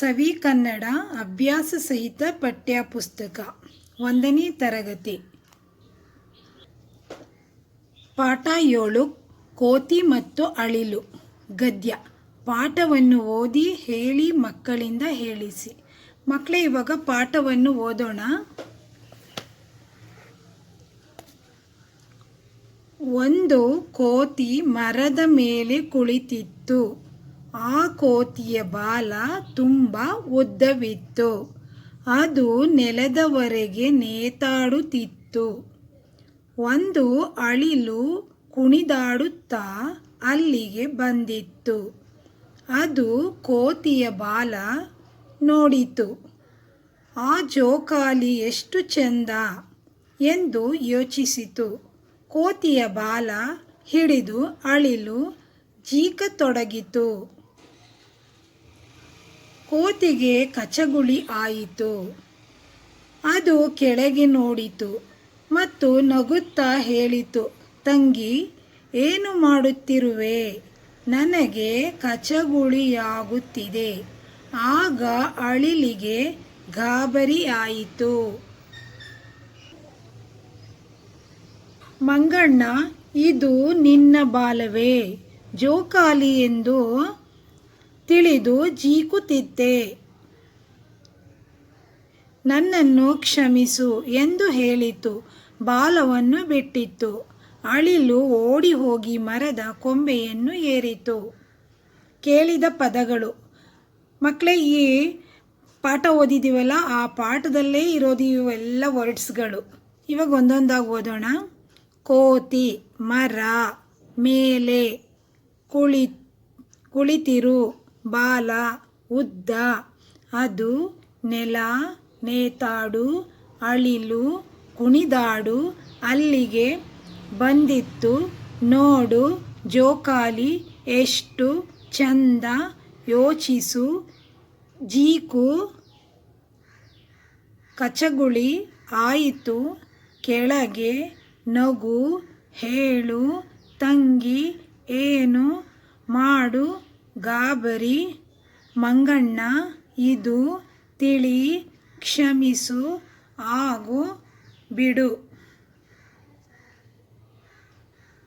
ಸವಿ ಕನ್ನಡ ಅಭ್ಯಾಸ ಸಹಿತ ಪಠ್ಯಪುಸ್ತಕ ಒಂದನೇ ತರಗತಿ. ಪಾಠ ಏಳು, ಕೋತಿ ಮತ್ತು ಅಳಿಲು. ಗದ್ಯ. ಪಾಠವನ್ನು ಓದಿ ಹೇಳಿ ಮಕ್ಕಳಿಂದ ಹೇಳಿಸಿ. ಮಕ್ಕಳೇ, ಇವಾಗ ಪಾಠವನ್ನು ಓದೋಣ. ಒಂದು ಕೋತಿ ಮರದ ಮೇಲೆ ಕುಳಿತಿತ್ತು. ಆ ಕೋತಿಯ ಬಾಲ ತುಂಬ ಉದ್ದವಿತ್ತು. ಅದು ನೆಲದವರೆಗೆ ನೇತಾಡುತ್ತಿತ್ತು. ಒಂದು ಅಳಿಲು ಕುಣಿದಾಡುತ್ತಾ ಅಲ್ಲಿಗೆ ಬಂದಿತ್ತು. ಅದು ಕೋತಿಯ ಬಾಲ ನೋಡಿತು. ಆ ಜೋಕಾಲಿ ಎಷ್ಟು ಚೆಂದ ಎಂದು ಯೋಚಿಸಿತು. ಕೋತಿಯ ಬಾಲ ಹಿಡಿದು ಅಳಿಲು ಜೀಕತೊಡಗಿತು. ಕೋತಿಗೆ ಕಚಗುಳಿ ಆಯಿತು. ಅದು ಕೆಳಗೆ ನೋಡಿತು ಮತ್ತು ನಗುತ್ತಾ ಹೇಳಿತು, ತಂಗಿ, ಏನು ಮಾಡುತ್ತಿರುವೆ? ನನಗೆ ಕಚಗುಳಿಯಾಗುತ್ತಿದೆ. ಆಗ ಅಳಿಲಿಗೆ ಗಾಬರಿಯಾಯಿತು ಮಂಗಣ್ಣ, ಇದು ನಿನ್ನ ಬಾಲವೇ? ಜೋಕಾಲಿ ಎಂದು ತಿಳಿದು ಜೀಕುತ್ತಿದ್ದೆ. ನನ್ನನ್ನು ಕ್ಷಮಿಸು ಎಂದು ಹೇಳಿತು. ಬಾಲವನ್ನು ಬಿಟ್ಟಿತ್ತು. ಅಳಿಲು ಓಡಿ ಹೋಗಿ ಮರದ ಕೊಂಬೆಯನ್ನು ಏರಿತು. ಕೇಳಿದ ಪದಗಳು ಮಕ್ಕಳೇ ಈ ಪಾಠ ಓದಿದ್ದೀವಲ್ಲ ಆ ಪಾಠದಲ್ಲೇ ಇರೋದು ಇವೆಲ್ಲ ವರ್ಡ್ಸ್ಗಳು. ಇವಾಗ ಒಂದೊಂದಾಗಿ ಓದೋಣ. ಕೋತಿ, ಮರ, ಮೇಲೆ ಕುಳಿ, ಕುಳಿತಿರು. ಬಾಲ, ಉದ್ದ, ಅದು, ನೆಲ, ನೇತಾಡು, ಅಳಿಲು, ಕುಣಿದಾಡು, ಅಲ್ಲಿಗೆ ಬಂದಿತ್ತು, ನೋಡು, ಜೋಕಾಲಿ, ಎಷ್ಟು, ಚಂದ, ಯೋಚಿಸು, ಜೀಕು, ಕಚಗುಳಿ, ಆಯಿತು, ಕೆಳಗೆ ನಗು, ಹೇಳು, ತಂಗಿ, ಏನು, ಮಾಡು ಗಾಬರಿ ಮಂಗಣ್ಣ ಇದು ತಿಳಿ ಕ್ಷಮಿಸು ಆಗು ಬಿಡು.